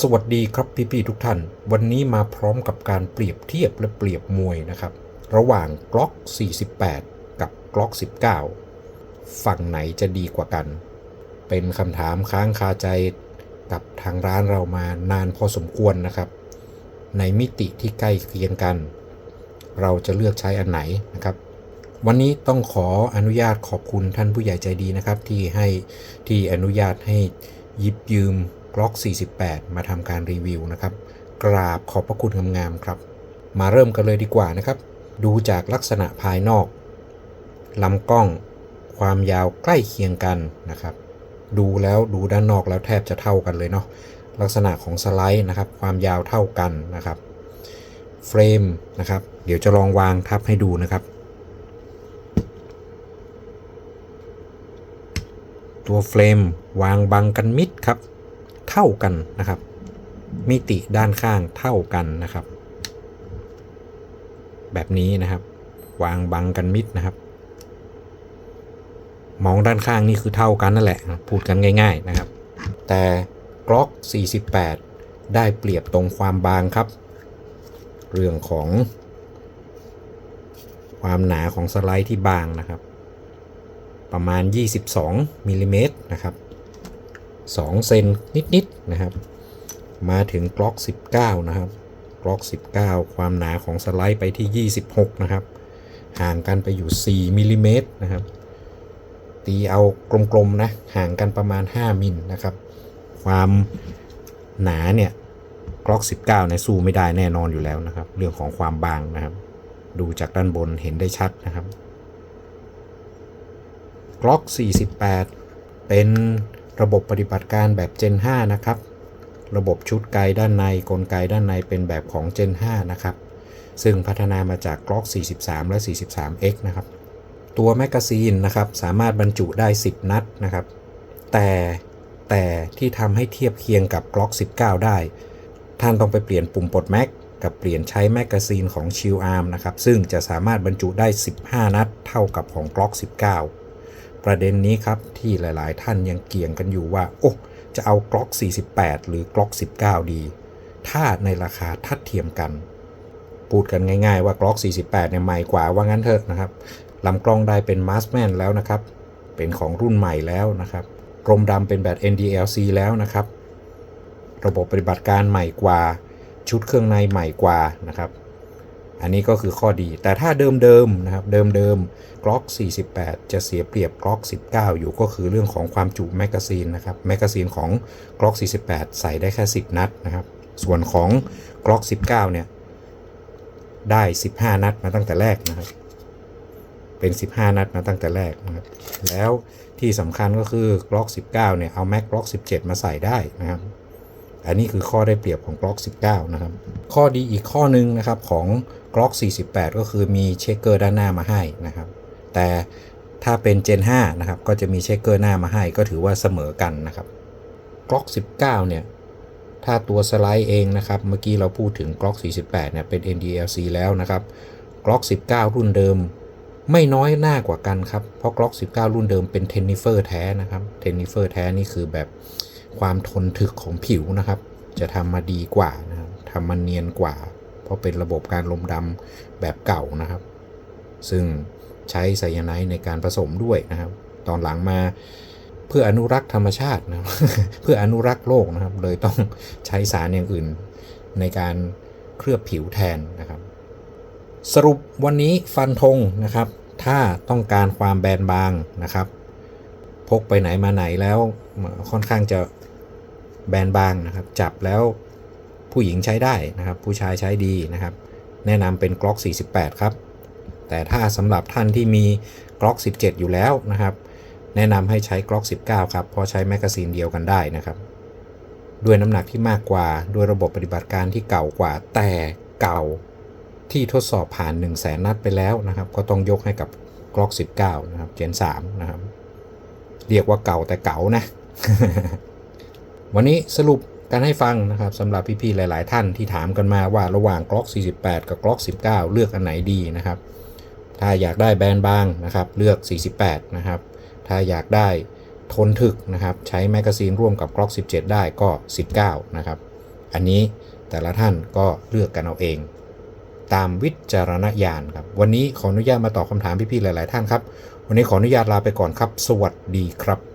สวัสดีครับพี่ๆทุกท่าน วันนี้มาพร้อมกับการเปรียบเทียบและเปรียบมวยนะครับ ระหว่างกล็อก 48 กับกล็อก 19 ฝั่งไหนจะดีกว่ากัน เป็นคำถามค้างคาใจกับทางร้านเรามานานพอสมควรนะครับ ในมิติที่ใกล้เคียงกัน เราจะเลือกใช้อันไหนนะครับ วันนี้ต้องขออนุญาตขอบคุณท่านผู้ใหญ่ใจดีนะครับ ที่ให้ที่อนุญาตให้หยิบยืม กล็อก 48 มาทำการรีวิวนะครับ กราบขอบพระคุณงามๆครับ มาเริ่มกันเลยดีกว่านะครับ ดูจากลักษณะภายนอกลำกล้อง ความยาวใกล้เคียงกันนะครับ ดูแล้วดูด้านนอกแล้วแทบจะเท่ากันเลยเนาะลักษณะของสไลด์นะครับ ความยาวเท่ากันนะครับเฟรมนะครับ เดี๋ยวจะลองวางทับให้ดูนะครับตัวเฟรมวางบังกันมิดครับ เท่ากันนะครับ มิติด้านข้างเท่ากันนะครับ แบบนี้นะครับ วางบังกันมิดนะครับ มองด้านข้างนี่คือเท่ากันนั่นแหละ พูดกันง่าย ๆนะครับ แต่กล็อก 48 ได้เปรียบตรงความบางครับ เรื่องของ ความหนาของสไลด์ที่บางนะครับ ประมาณ 22มิลลิเมตรนะครับ 2 เซนนิดๆนะครับ มาถึงกล็อก 19 นะครับกล็อก 19 ความหนาของสไลด์ไปที่ 26 นะครับ ห่างกันไปอยู่ 4มิลลิเมตรนะครับ ตีเอากลมๆนะ ห่างกันประมาณ 5มิลนะครับ ความหนาเนี่ยกล็อก 19เนี่ยสู้ไม่ได้แน่นอนอยู่แล้วนะครับ เรื่องของความบางนะครับ ดูจากด้านบนเห็นได้ชัดนะครับกล็อก 48 เป็น ระบบปฏิบัติการแบบ Gen 5 นะครับ ระบบชุดไกด้านในกลไกด้านในเป็นแบบของ Gen 5 นะครับ ซึ่งพัฒนามาจากกล็อก43 และ 43X นะครับ ตัวแมกกาซีนนะครับ สามารถบรรจุได้ 10 นัดนะครับ แต่แต่ที่ทำให้เทียบเคียงกับกล็อก19 ได้ ท่านต้องไปเปลี่ยนปุ่มปลดแม็กกับเปลี่ยนใช้แมกกาซีนของชิลอาร์มนะครับ ซึ่งจะสามารถบรรจุได้ 15 นัด เท่ากับของกล็อก19 ประเด็นนี้ครับที่หลาย ๆ ท่านยังเกี่ยงกันอยู่ว่า โอ้ จะเอากล็อก 48 หรือกล็อก 19 ดี ถ้าในราคาทัดเทียมกัน พูดกันง่าย ๆ ว่ากล็อก 48 เนี่ยใหม่กว่าว่างั้นเถอะนะครับลำกล้องได้เป็นมาสแมนแล้วนะครับ เป็นของรุ่นใหม่แล้วนะครับกรมดำเป็นแบบ NDLC แล้วนะครับ ระบบปฏิบัติการใหม่กว่า ชุดเครื่องในใหม่กว่านะครับ อันนี้ก็คือข้อดี แต่ถ้าเดิมๆนะครับเดิมๆกล็อก 48 จะเสียเปรียบกล็อก 19 อยู่ก็คือเรื่องของความจุแมกกาซีนนะครับแมกกาซีนของกล็อก 48 ใส่ได้แค่ 10 นัดนะครับ ส่วนของกล็อก 19 เนี่ย ได้ 15 นัดมาตั้งแต่แรกนะครับ เป็น 15 นัดมาตั้งแต่แรกนะครับ แล้วที่สำคัญก็คือกล็อก 19 เนี่ยเอาแม็กกล็อก 17 มาใส่ได้นะครับ อันนี้คือข้อได้เปรียบของกล็อก19 นะครับ ข้อดีอีกข้อหนึ่งนะครับของกล็อก48 ก็คือมีเช็คเกอร์ด้านหน้ามาให้นะครับ แต่ถ้าเป็น Gen 5 นะครับ ก็จะมีเช็คเกอร์หน้ามาให้ก็ถือว่าเสมอกันนะครับกล็อก19 เนี่ย ถ้าตัวสไลด์เองนะครับ เมื่อกี้เราพูดถึงกล็อก48 เนี่ยเป็น NDLC แล้วนะครับกล็อก19 รุ่นเดิมไม่น้อยหน้ากว่ากันครับ เพราะกล็อก19 รุ่นเดิมเป็นเทนนิเฟอร์แท้นะครับ เทนนิเฟอร์แท้นี่คือแบบ ความทนถึกของผิวนะครับ จะทำมาดีกว่านะครับทำมาเนียนกว่า เพราะเป็นระบบการลมดำแบบเก่านะครับ ซึ่งใช้ไซยาไนด์ในการผสมด้วยนะครับ ตอนหลังมาเพื่ออนุรักษ์ธรรมชาตินะเพื่ออนุรักษ์โลกนะครับ เลยต้องใช้สารอย่างอื่นในการเคลือบผิวแทนนะครับ สรุปวันนี้ฟันธงนะครับ ถ้าต้องการความแบนบางนะครับ พกไปไหนมาไหนแล้วค่อนข้างจะ แบนบางนะครับ จับแล้วผู้หญิงใช้ได้นะครับ ผู้ชายใช้ดีนะครับ แนะนำเป็นกล็อก 48 ครับ แต่ถ้าสำหรับท่านที่มีกล็อก 17 อยู่แล้วนะครับ แนะนำให้ใช้กล็อก 19 ครับ เพราะใช้แมกกาซีนเดียวกันได้นะครับ ด้วยน้ำหนักที่มากกว่า ด้วยระบบปฏิบัติการที่เก่ากว่า แต่เก่าที่ทดสอบผ่าน 1 0 0 0 0แสนนัดไปแล้วนะครับ ก็ต้องยกให้กับกล็อก 19 นะครับ Gen 3นะครับ เรียกว่าเก่าแต่เก่านะ วันนี้สรุปกันให้ฟังนะครับสำหรับพี่ๆหลาย ๆ ท่านที่ถามกันมาว่าระหว่างกล็อก 48 กับกล็อก 19 เลือกอันไหนดีนะครับ ถ้าอยากได้แบรนด์บางนะครับเลือก 48 นะครับ ถ้าอยากได้ทนถึกนะครับใช้แมกกาซีนร่วมกับกล็อก 17 ได้ก็ 19 นะครับ อันนี้แต่ละท่านก็เลือกกันเอาเอง ตามวิจารณญาณครับ วันนี้ขออนุญาตมาตอบคำถามพี่ๆหลาย ๆ ท่านครับ วันนี้ขออนุญาตลาไปก่อนครับ สวัสดีครับ